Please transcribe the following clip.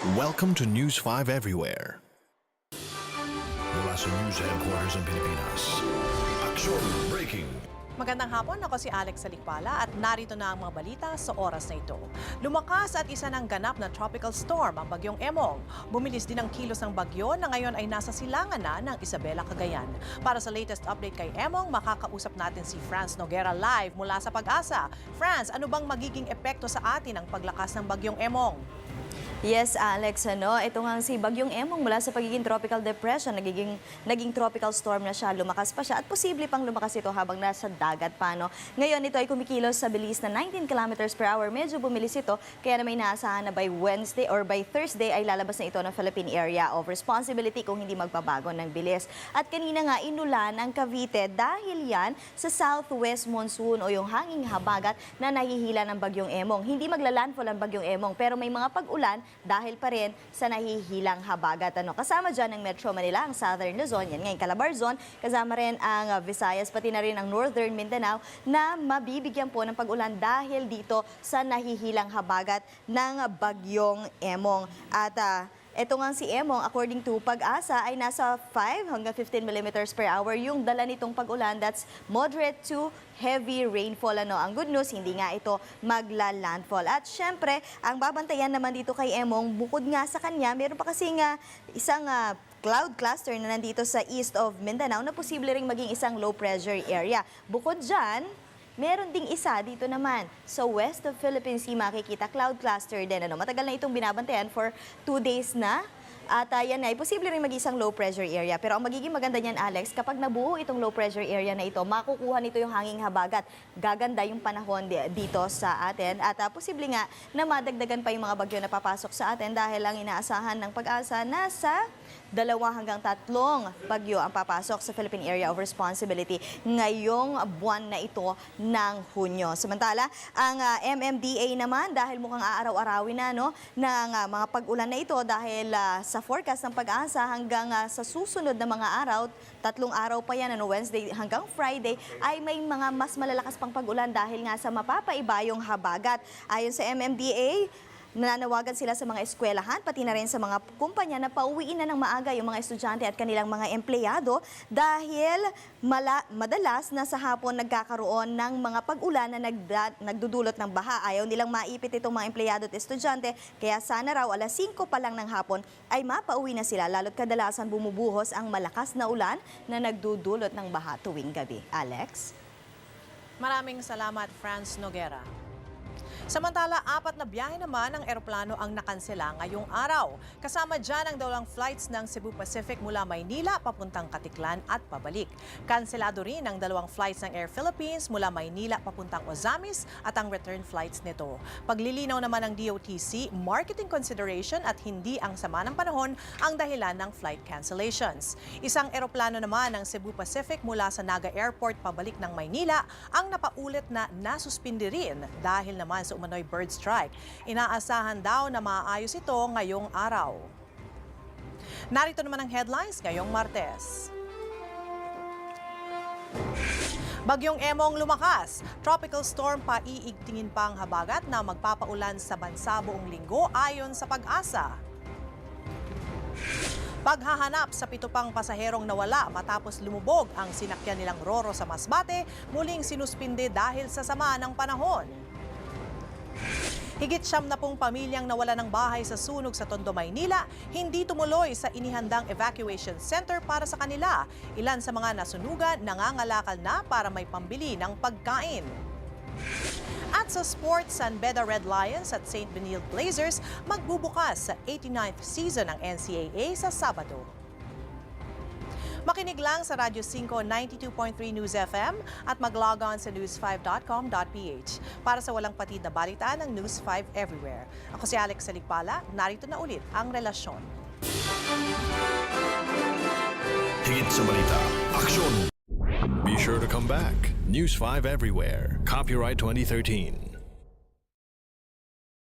Welcome to News 5 Everywhere. Mula sa News Headquarters ng Pilipinas. Action Breaking. Magandang hapon, ako si Alex Salikpala at narito na ang mga balita sa oras na ito. Lumakas at isa ng ganap na tropical storm ang bagyong Emong. Bumilis din ang kilos ng bagyo na ngayon ay nasa silangan na ng Isabela, Cagayan. Para sa latest update kay Emong, makakausap natin si Franz Noguera live mula sa Pag-asa. Franz, ano bang magiging epekto sa atin ang paglakas ng bagyong Emong? Yes, Alex, ano, ito nga si Bagyong Emong mula sa pagiging tropical depression, nagiging, naging tropical storm na siya, lumakas pa siya at posible pang lumakas ito habang nasa dagat pa. No? Ngayon, ito ay kumikilos sa bilis na 19 kilometers per hour. Medyo bumilis ito, kaya na may naasahan na by Wednesday or by Thursday ay lalabas na ito ng Philippine Area of Responsibility kung hindi magbabago ng bilis. At kanina nga, inulan ang Cavite dahil yan sa southwest monsoon o yung hanging habagat na nahihila ng Bagyong Emong. Hindi maglalandfall ang Bagyong Emong, pero may mga pag-ulan dahil pa rin sa nahihilang habagat. Ano, kasama dyan ang Metro Manila, ang Southern Luzon, yan ngayon Calabar Zone, kasama rin ang uh, Visayas, pati na rin ang Northern Mindanao na mabibigyan po ng pag-ulan dahil dito sa nahihilang habagat ng Bagyong Emong. At ah, ito nga si Emong, according to Pag-asa, ay nasa 5 hanggang 15 millimeters per hour yung dala nitong pag-ulan. That's moderate to heavy rainfall. Ano, ang good news, hindi nga ito magla-landfall. At syempre, ang babantayan naman dito kay Emong, bukod nga sa kanya, meron pa kasi nga isang ah, cloud cluster na nandito sa east of Mindanao na posible ring maging isang low pressure area. Bukod dyan, Meron ding isa dito naman sa west of Philippine Sea makikita cloud cluster din. Ano, matagal na itong binabantayan for two days na. At uh, yan ay posible rin mag-isang low pressure area. Pero ang magiging maganda niyan, Alex, kapag nabuo itong low pressure area na ito, makukuha nito yung hanging habagat. Gaganda yung panahon di- dito sa atin. At uh, posible nga na madagdagan pa yung mga bagyo na papasok sa atin dahil ang inaasahan ng pag-asa nasa dalawa hanggang tatlong bagyo ang papasok sa Philippine Area of Responsibility ngayong buwan na ito ng Hunyo. Samantala, ang ah, MMDA naman dahil mukhang aaraw-arawin na no ng ah, mga pag-ulan na ito dahil ah, sa forecast ng pag-asa hanggang ah, sa susunod na mga araw, tatlong araw pa yan, ano, Wednesday hanggang Friday, ay may mga mas malalakas pang pag-ulan dahil nga sa mapapaibayong habagat. Ayon sa MMDA, Nananawagan sila sa mga eskwelahan, pati na rin sa mga kumpanya na pauwiin na ng maaga yung mga estudyante at kanilang mga empleyado dahil mala, madalas na sa hapon nagkakaroon ng mga pag-ulan na nagda, nagdudulot ng baha. Ayaw nilang maipit itong mga empleyado at estudyante, kaya sana raw alas 5 pa lang ng hapon ay mapauwi na sila, lalo't kadalasan bumubuhos ang malakas na ulan na nagdudulot ng baha tuwing gabi. Alex? Maraming salamat, Franz Noguera. Samantala, apat na biyahe naman ng eroplano ang nakansela ngayong araw. Kasama dyan ang dalawang flights ng Cebu Pacific mula Maynila papuntang Katiklan at pabalik. Kanselado rin ang dalawang flights ng Air Philippines mula Maynila papuntang Ozamis at ang return flights nito. Paglilinaw naman ng DOTC, marketing consideration at hindi ang sama ng panahon ang dahilan ng flight cancellations. Isang eroplano naman ng Cebu Pacific mula sa Naga Airport pabalik ng Maynila ang napaulit na nasuspindi rin dahil naman sa umano'y bird strike. Inaasahan daw na maayos ito ngayong araw. Narito naman ang headlines ngayong Martes. Bagyong Emong lumakas. Tropical storm pa iigtingin pa ang habagat na magpapaulan sa bansa buong linggo ayon sa pag-asa. Paghahanap sa pito pang pasaherong nawala matapos lumubog ang sinakyan nilang Roro sa Masbate, muling sinuspinde dahil sa sama ng panahon. Higit siyam na pong pamilyang nawala ng bahay sa sunog sa Tondo, Maynila, hindi tumuloy sa inihandang evacuation center para sa kanila. Ilan sa mga nasunugan nangangalakal na para may pambili ng pagkain. At sa sports, San Beda Red Lions at St. Benilde Blazers magbubukas sa 89th season ng NCAA sa Sabado. Makinig lang sa Radyo 5 92.3 News FM at mag-log on sa news5.com.ph para sa walang patid na balita ng News 5 Everywhere. Ako si Alex Saligpala, narito na ulit ang relasyon. Higit sa balita. Action! Be sure to come back. News 5 Everywhere. Copyright 2013.